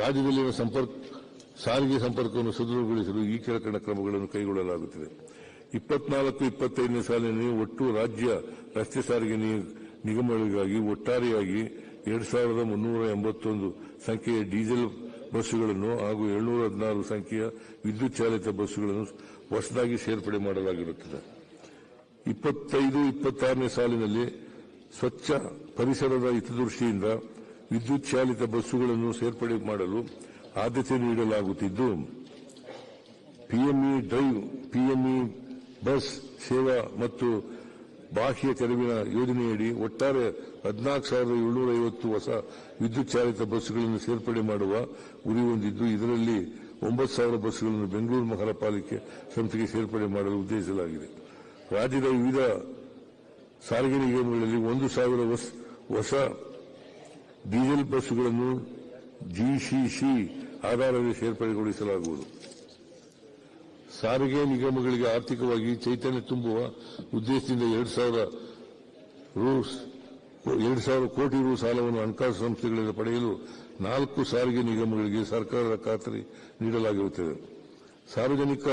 ರಾಜ್ಯದಲ್ಲಿನ ಸಂಪರ್ಕ, ಸಾರಿಗೆ ಸಂಪರ್ಕವನ್ನು ಸದೃಢಗೊಳಿಸಲು ಈ ಕೆಳಕಂಡ ಕ್ರಮಗಳನ್ನು ಕೈಗೊಳ್ಳಲಾಗುತ್ತಿದೆ. ಇಪ್ಪತ್ನಾಲ್ಕು, ಇಪ್ಪತ್ತೈದನೇ ಸಾಲಿನಲ್ಲಿ ಒಟ್ಟು ರಾಜ್ಯ ರಸ್ತೆ ಸಾರಿಗೆ ನಿಗಮಗಳಿಗಾಗಿ ಒಟ್ಟಾರೆಯಾಗಿ ಎರಡು ಸಾವಿರದ ಮುನ್ನೂರ ಎಂಬತ್ತೊಂದು ಸಂಖ್ಯೆಯ ಡೀಸೆಲ್ ಬಸ್ಸುಗಳನ್ನು ಹಾಗೂ ಏಳ್ನೂರ ಹದಿನಾರು ಸಂಖ್ಯೆಯ ವಿದ್ಯುತ್ ಚಾಲಿತ ಬಸ್ಸುಗಳನ್ನು ಹೊಸದಾಗಿ ಸೇರ್ಪಡೆ ಮಾಡಲಾಗಿರುತ್ತದೆ. ಇಪ್ಪತ್ತೈದು, ಇಪ್ಪತ್ತಾರನೇ ಸಾಲಿನಲ್ಲಿ ಸ್ವಚ್ಛ ಪರಿಸರದ ಹಿತದೃಷ್ಟಿಯಿಂದ ವಿದ್ಯುತ್ ಚಾಲಿತ ಬಸ್ಸುಗಳನ್ನು ಸೇರ್ಪಡೆ ಮಾಡಲು ಆದ್ಯತೆ ನೀಡಲಾಗುತ್ತಿದ್ದು, ಪಿಎಂಇ ಡ್ರೈವ್, ಪಿಎಂಇ ಬಸ್ ಸೇವಾ ಮತ್ತು ಬಾಹ್ಯ ತೆರವಿನ ಯೋಜನೆಯಡಿ ಒಟ್ಟಾರೆ ಹದಿನಾಲ್ಕು ಸಾವಿರದ ಏಳ್ನೂರ ಐವತ್ತು ಹೊಸ ವಿದ್ಯುತ್ ಚಾಲಿತ ಬಸ್ಸುಗಳನ್ನು ಸೇರ್ಪಡೆ ಮಾಡುವ ಗುರಿ ಹೊಂದಿದ್ದು, ಇದರಲ್ಲಿ ಒಂಬತ್ತು ಸಾವಿರ ಬಸ್ಸುಗಳನ್ನು ಬೆಂಗಳೂರು ಮಹಾನಗರಪಾಲಿಕೆ ಸಂಸ್ಥೆಗೆ ಸೇರ್ಪಡೆ ಮಾಡಲು ಉದ್ದೇಶಿಸಲಾಗಿದೆ. ರಾಜ್ಯದ ವಿವಿಧ ಸಾರಿಗೆ ನಿಗಮಗಳಲ್ಲಿ ಒಂದು ಸಾವಿರ ಹೊಸ- ಹೊಸ ಡೀಸೆಲ್ ಬಸ್ಸುಗಳನ್ನು ಜಿಸಿಸಿ ಆಧಾರದಲ್ಲಿ ಸೇರ್ಪಡೆಗೊಳಿಸಲಾಗುವುದು. ಸಾರಿಗೆ ನಿಗಮಗಳಿಗೆ ಆರ್ಥಿಕವಾಗಿ ಚೈತನ್ಯ ತುಂಬುವ ಉದ್ದೇಶದಿಂದ ಎರಡು ಸಾವಿರ ರೂ ಎರಡು ಸಾವಿರ ಕೋಟಿ ರೂ ಸಾಲವನ್ನು ಹಣಕಾಸು ಸಂಸ್ಥೆಗಳಿಂದ ಪಡೆಯಲು ನಾಲ್ಕು ಸಾರಿಗೆ ನಿಗಮಗಳಿಗೆ ಸರ್ಕಾರದ ಖಾತರಿ ನೀಡಲಾಗಿರುತ್ತದೆ. ಸಾರ್ವಜನಿಕ,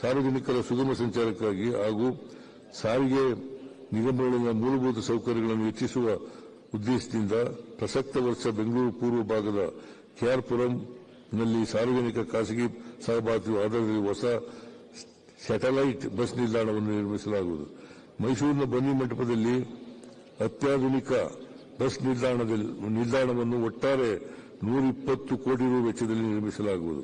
ಸಾರ್ವಜನಿಕರ ಸುಗಮ ಸಂಚಾರಕ್ಕಾಗಿ ಹಾಗೂ ಸಾರಿಗೆ ನಿಗಮಗಳಲ್ಲಿನ ಮೂಲಭೂತ ಸೌಕರ್ಯಗಳನ್ನು ಹೆಚ್ಚಿಸುವ ಉದ್ದೇಶದಿಂದ ಪ್ರಸಕ್ತ ವರ್ಷ ಬೆಂಗಳೂರು ಪೂರ್ವ ಭಾಗದ ಕೆಆರ್ಪುರಂನಲ್ಲಿ ಸಾರ್ವಜನಿಕ ಖಾಸಗಿ ಸಹಭಾಗಿತ್ವ ಆಧಾರದಲ್ಲಿ ಹೊಸ ಸ್ಯಾಟಲೈಟ್ ಬಸ್ ನಿಲ್ದಾಣವನ್ನು ನಿರ್ಮಿಸಲಾಗುವುದು. ಮೈಸೂರಿನ ಬನ್ನಿ ಮಂಟಪದಲ್ಲಿ ಅತ್ಯಾಧುನಿಕ ಬಸ್ ನಿಲ್ದಾಣದಲ್ಲಿ, ನಿಲ್ದಾಣವನ್ನು ಒಟ್ಟಾರೆ ನೂರಿಪ್ಪತ್ತು ಕೋಟಿ ರೂಪಾಯಿ ವೆಚ್ಚದಲ್ಲಿ ನಿರ್ಮಿಸಲಾಗುವುದು.